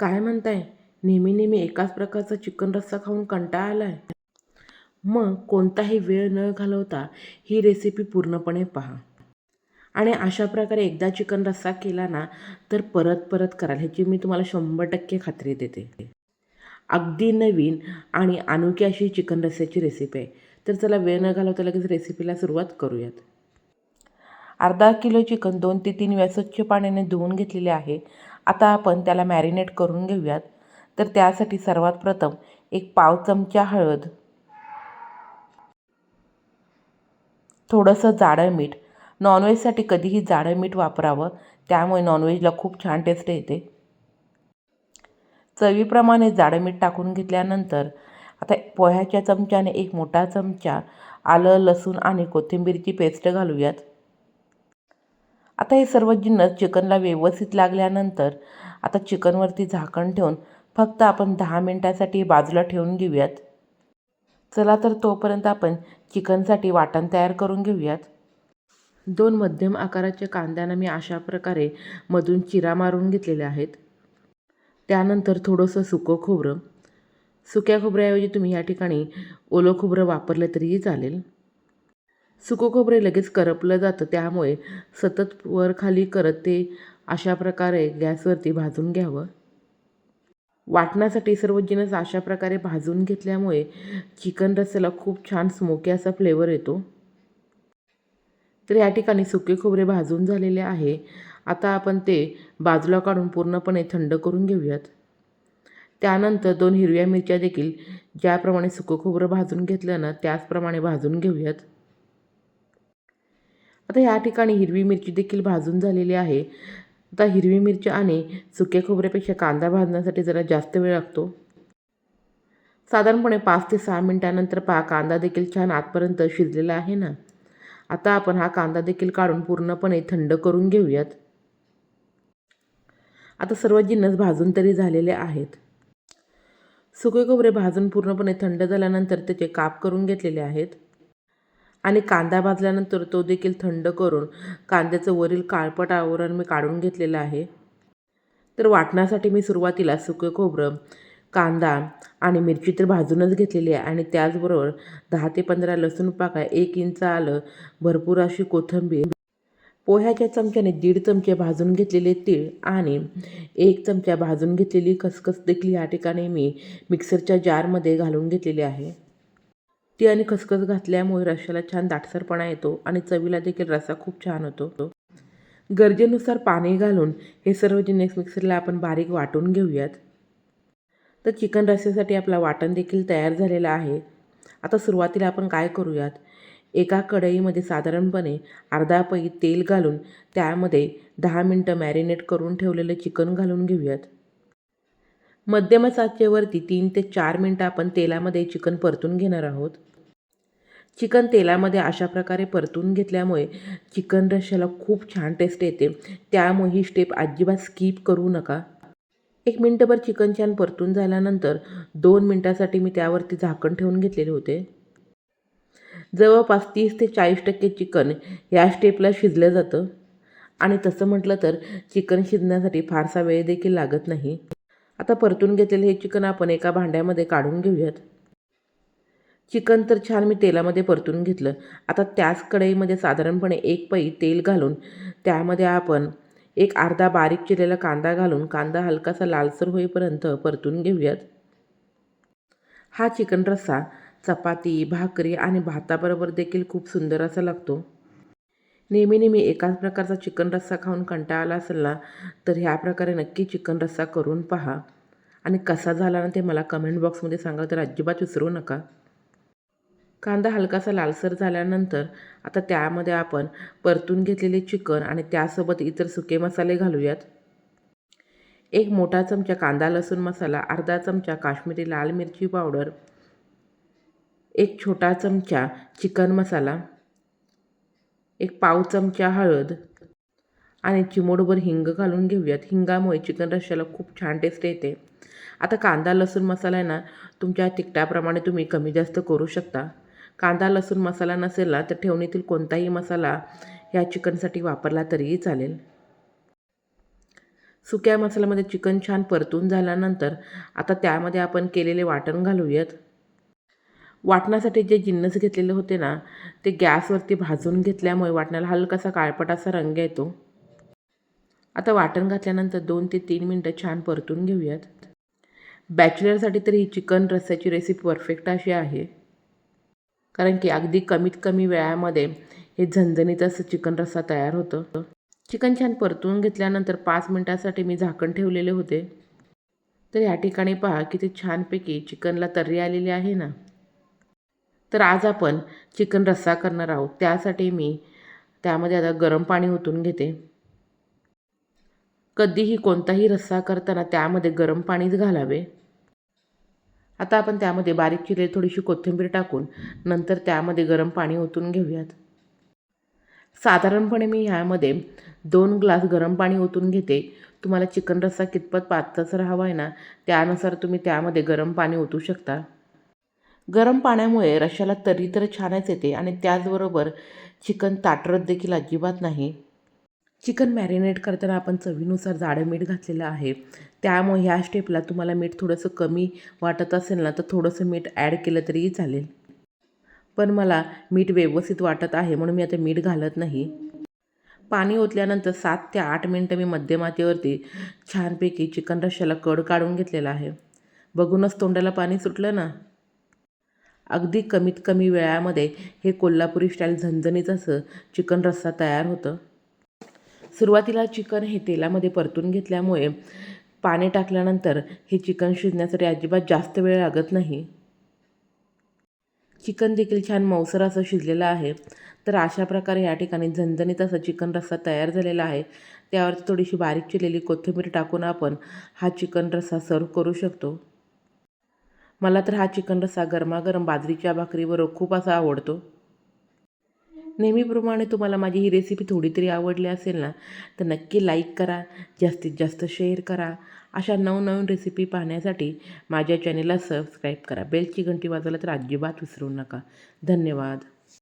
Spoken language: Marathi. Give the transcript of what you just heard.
काय म्हणताय? नेहमी नेहमी एकाच प्रकारचा चिकन रस्सा खाऊन कंटाळा आला आहे मग कोणताही वेळ न घालवता ही रेसिपी पूर्णपणे पहा. आणि अशा प्रकारे एकदा चिकन रस्सा केला ना तर परत परत कराल. ह्याची मी तुम्हाला शंभर टक्के खात्री देते. अगदी नवीन आणि अनोखी अशी चिकन रस्स्याची रेसिपी आहे. तर चला वेळ न घालवता लगेच रेसिपीला सुरुवात करूयात. अर्धा किलो चिकन दोन ते तीन वेळा स्वच्छ पाण्याने धुवून घेतलेले आहे. आता आपण त्याला मॅरिनेट करून घेऊयात. तर त्यासाठी सर्वात प्रथम एक पाव चमचा हळद थोडंसं जाडं मीठ. नॉनव्हेजसाठी कधीही जाडं मीठ वापरावं त्यामुळे नॉनव्हेजला खूप छान टेस्ट येते. चवीप्रमाणे जाडं मीठ टाकून घेतल्यानंतर आता पोह्याच्या चमच्याने एक मोठा चमचा आलं लसूण आणि कोथिंबीरची पेस्ट घालूयात. आता हे सर्व जिन्नस चिकनला व्यवस्थित लागल्यानंतर आता चिकनवरती झाकण ठेवून फक्त आपण दहा मिनटासाठी बाजूला ठेवून घेऊयात. चला तर तोपर्यंत आपण चिकनसाठी वाटण तयार करून घेऊयात. दोन मध्यम आकाराच्या कांद्यांना मी अशा प्रकारे मधून चिरा मारून घेतलेले आहेत. त्यानंतर थोडंसं सुकं खोबरं. सुक्या खोबऱ्याऐवजी तुम्ही या ठिकाणी ओलं खोबरं वापरलं तरीही चालेल. सुकं खोबरे लगेच करपलं जातं. त्यामुळे सतत वर खाली करत ते अशा प्रकारे गॅसवरती भाजून घ्यावं. वाटण्यासाठी सर्व जिनस अशा प्रकारे भाजून घेतल्यामुळे चिकन रस्स्याला खूप छान स्मोकी असा फ्लेवर येतो. तर या ठिकाणी सुके खोबरे भाजून झालेले आहे. आता आपण ते बाजूला काढून पूर्णपणे थंड करून घेऊयात. त्यानंतर दोन हिरव्या मिरच्या देखील ज्याप्रमाणे सुकं खोबरं भाजून घेतलं ना त्याचप्रमाणे भाजून घेऊयात. आता या ठिकाणी हिरवी मिरची देखील भाजून झालेली आहे. आता हिरवी मिरची आणि सुक्या खोबऱ्यापेक्षा कांदा भाजण्यासाठी जरा जास्त वेळ लागतो. साधारणपणे पाच ते सहा मिनटानंतर पहा कांदा देखील छान आतपर्यंत शिजलेला आहे ना? आता आपण हा कांदा देखील काढून पूर्णपणे थंड करून घेऊयात. आता सर्व जिन्नस भाजून तरी झालेले आहेत. सुके खोबरे भाजून पूर्णपणे थंड झाल्यानंतर त्याचे काप करून घेतलेले आहेत. आणि कांदा भाजल्यानंतर तो देखील थंड करून कांद्याचं वरील काळपट आवरण मी काढून घेतलेलं आहे. तर वाटण्यासाठी मी सुरुवातीला सुके खोबरं कांदा आणि मिरची तर भाजूनच घेतलेली आहे आणि त्याचबरोबर दहा ते पंधरा लसूण पाका एक इंच आलं भरपूर अशी कोथिंबीर पोह्याच्या चमच्याने दीड चमचे भाजून घेतलेले तीळ आणि एक चमचा भाजून घेतलेली खसखस देखील या ठिकाणी मी मिक्सरच्या जारमध्ये घालून घेतलेली आहे. ती आणि खसखस घातल्यामुळे रश्याला छान दाटसरपणा येतो आणि चवीला देखील रस्सा खूप छान होतो. गरजेनुसार पाणी घालून हे सर्व जिनेक्स मिक्सरला आपण बारीक वाटून घेऊयात. तर चिकन रस्स्यासाठी आपला वाटण देखील तयार झालेला आहे. आता सुरुवातीला आपण काय करूयात? एका कढईमध्ये साधारणपणे अर्धा पै तेल घालून त्यामध्ये दहा मिनटं मॅरिनेट करून ठेवलेलं चिकन घालून घेऊयात. मध्यम आचेवरती तीन ते चार मिनटं आपण तेलामध्ये चिकन परतून घेणार आहोत. चिकन तेलामध्ये अशा प्रकारे परतून घेतल्यामुळे चिकन रश्याला खूप छान टेस्ट येते. त्यामुळे ही स्टेप अजिबात स्किप करू नका. एक मिनटभर चिकन छान परतून झाल्यानंतर दोन मिनटासाठी मी त्यावरती झाकण ठेवून घेतलेले होते. जवळपास तीस ते चाळीस टक्के चिकन या स्टेपला शिजलं जातं. आणि तसं म्हटलं तर चिकन शिजण्यासाठी फारसा वेळ देखील लागत नाही. आता परतून घेतलेलं हे चिकन आपण एका भांड्यामध्ये काढून घेऊयात. चिकन तर छान मी तेलामध्ये परतून घेतलं. आता त्याच कढईमध्ये साधारणपणे एक पै तेल घालून त्यामध्ये आपण एक अर्धा बारीक चिरलेला कांदा घालून कांदा हलकासा लालसर होईपर्यंत परतून घेऊयात. हा चिकन रस्सा चपाती भाकरी आणि भाताबरोबर देखील खूप सुंदर असा लागतो. नेहमी नेहमी एकाच प्रकारचा चिकन रस्सा खाऊन कंटाळा आला असेल ना तर ह्या प्रकारे नक्की चिकन रस्सा करून पहा. आणि कसा झाला ना ते मला कमेंट बॉक्समध्ये सांगा तर अजिबात विसरू नका. कांदा हलकासा लालसर झाल्यानंतर आता त्यामध्ये आपण परतून घेतलेले चिकन आणि त्यासोबत इतर सुके मसाले घालूयात. एक मोठा चमचा कांदा लसूण मसाला अर्धा चमचा काश्मीरी लाल मिरची पावडर एक छोटा चमचा चिकन मसाला एक पाव चमचा हळद आणि चिमोडभर हिंग घालून घेऊयात. हिंगामुळे चिकन रश्श्याला खूप छान टेस्ट येते. आता कांदा लसूण मसाला आहे ना तुमच्या तिखटाप्रमाणे तुम्ही कमी जास्त करू शकता. कांदा लसूण मसाला नसेल ना तर ठेवणीतील कोणताही मसाला ह्या चिकनसाठी वापरला तरीही चालेल. सुक्या मसाल्यामध्ये चिकन छान परतून झाल्यानंतर आता त्यामध्ये आपण केलेले वाटण घालूयात. वाटणासाठी जे जिन्नस घेतलेले होते ना ते गॅसवरती भाजून घेतल्यामुळे वाटणाला हलकासा काळपट असा रंग येतो. आता वाटण घातल्यानंतर दोन ते तीन मिनटं छान परतून घेऊयात. बॅचलरसाठी तर ही चिकन रस्स्याची रेसिपी परफेक्ट अशी आहे. कारण की अगदी कमीत कमी वेळामध्ये हे झणझणीत असं चिकन रस्सा तयार होतं. चिकन छान परतून घेतल्यानंतर पाच मिनटासाठी मी झाकण ठेवलेले होते. तर या ठिकाणी पहा किती छानपैकी चिकनला तर्री आलेली आहे ना. तर आज आपण चिकन रस्सा करणार आहोत. त्यासाठी मी त्यामध्ये आता गरम पाणी ओतून घेते. कधीही कोणताही रस्सा करताना त्यामध्ये गरम पाणीच घालावे. आता आपण त्यामध्ये बारीक चिरलेली थोडीशी कोथिंबीर टाकून नंतर त्यामध्ये गरम पाणी ओतून घेऊयात. साधारणपणे मी ह्यामध्ये दोन ग्लास गरम पाणी ओतून घेते. तुम्हाला चिकन रस्सा कितपत पातळसर हवा आहे ना त्यानुसार तुम्ही त्यामध्ये गरम पाणी ओतू शकता. गरम पाण्यामुळे रश्याला तरी तर छानच येते आणि त्याचबरोबर चिकन ताटरत देखील अजिबात नाही. चिकन मॅरिनेट करताना आपण चवीनुसार जाडं मीठ घातलेलं आहे. त्यामुळे ह्या स्टेपला तुम्हाला मीठ थोडंसं कमी वाटत असेल ना तर थोडंसं मीठ ॲड केलं तरीही चालेल. पण मला मीठ व्यवस्थित वाटत आहे म्हणून मी आता मीठ घालत नाही. पाणी ओतल्यानंतर सात ते आठ मिनटं मी मध्यमातीवरती छानपैकी चिकन रश्याला कड काढून घेतलेला आहे. बघूनच तोंडाला पाणी सुटलं ना. अगदी कमीत कमी वेळामध्ये हे कोल्हापुरी स्टाईल झणझणीत असं चिकन रस्सा तयार होतं. सुरुवातीला चिकन हे तेलामध्ये परतून घेतल्यामुळे पाणी टाकल्यानंतर हे चिकन शिजण्यासाठी अजिबात जास्त वेळ लागत नाही. चिकन देखील छान मौसर असं शिजलेलं आहे. तर अशा प्रकारे या ठिकाणी झणझणीत असा चिकन रस्सा तयार झालेला आहे. त्यावरती थोडीशी बारीक चिरलेली कोथिंबीर टाकून आपण हा चिकन रस्सा सर्व करू शकतो. मला तर हा चिकन रस्सा गरमागरम बाजरीच्या भाकरीबरोबर खूप असा आवडतो. नेहमीप्रमाणे तुम्हाला माझी ही रेसिपी थोडी तरी आवडली असेल ना तर नक्की लाईक करा जास्तीत जास्त शेअर करा. अशा नवनवीन रेसिपी पाहण्यासाठी माझ्या चॅनेलला सबस्क्राईब करा. बेलची घंटी वाजवला तर अजिबात विसरू नका. धन्यवाद.